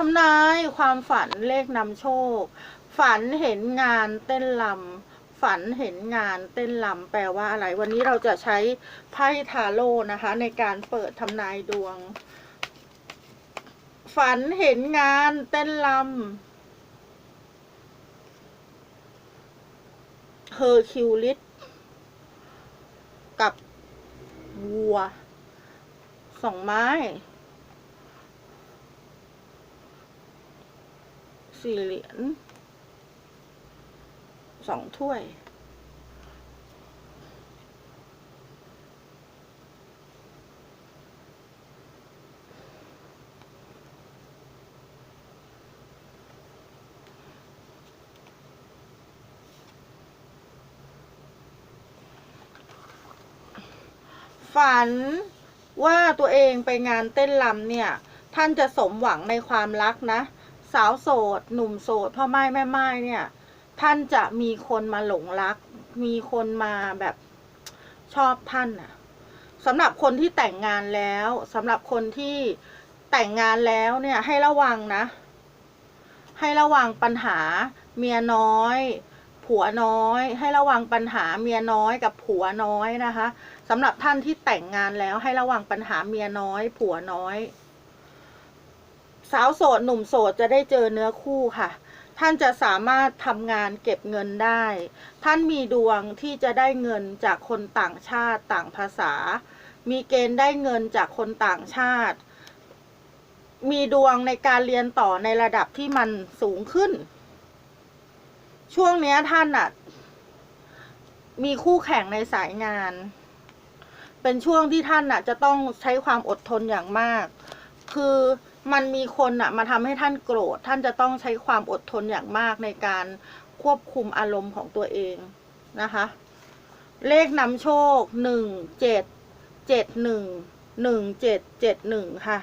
ทำนายความฝันเลขนำโชค ฝันเห็นงานเต้นลำฝันเห็นงานเต้นลำแปลว่าอะไร วันนี้เราจะใช้ไพ่ทาโร่นะคะ ในการเปิดทำนายดวง ฝันเห็นงานเต้นลำเฮอร์คิวลิสกับวัวสองไม้ สี่เหรียญสองถ้วย ฝันว่าตัวเองไปงานเต้นรำเนี่ย ท่านจะสมหวังในความรักนะ สาวโสด หนุ่มโสดพ่อไม้แม่ไม้เนี่ย ท่านจะมีคนมาหลงรัก มีคนมาแบบชอบท่านน่ะสำหรับคนที่แต่งงานแล้วสำหรับคนที่แต่งงานแล้วเนี่ยให้ระวังนะ ให้ระวังปัญหาเมียน้อย ผัวน้อย ให้ระวังปัญหาเมียน้อยกับผัวน้อยนะคะสำหรับท่านที่แต่งงานแล้วให้ระวังปัญหาเมียน้อย ผัวน้อย สาวโสดหนุ่มโสดจะได้เจอเนื้อคู่ค่ะ ท่านจะสามารถทำงานเก็บเงินได้ ท่านมีดวงที่จะได้เงินจากคนต่างชาติต่างภาษา มีเกณฑ์ได้เงินจากคนต่างชาติ มีดวงในการเรียนต่อในระดับที่มันสูงขึ้น ช่วงนี้ท่านอะมีคู่แข่งในสายงาน เป็นช่วงที่ท่านอะจะต้องใช้ความอดทนอย่างมาก คือ มันมีคนอะมาทำให้ท่านโกรธ ท่านจะต้องใช้ความอดทนอย่างมากในการควบคุมอารมณ์ของตัวเองนะคะ เลขนำโชคหนึ่งเจ็ดเจ็ดหนึ่งหนึ่งเจ็ดเจ็ดหนึ่งค่ะ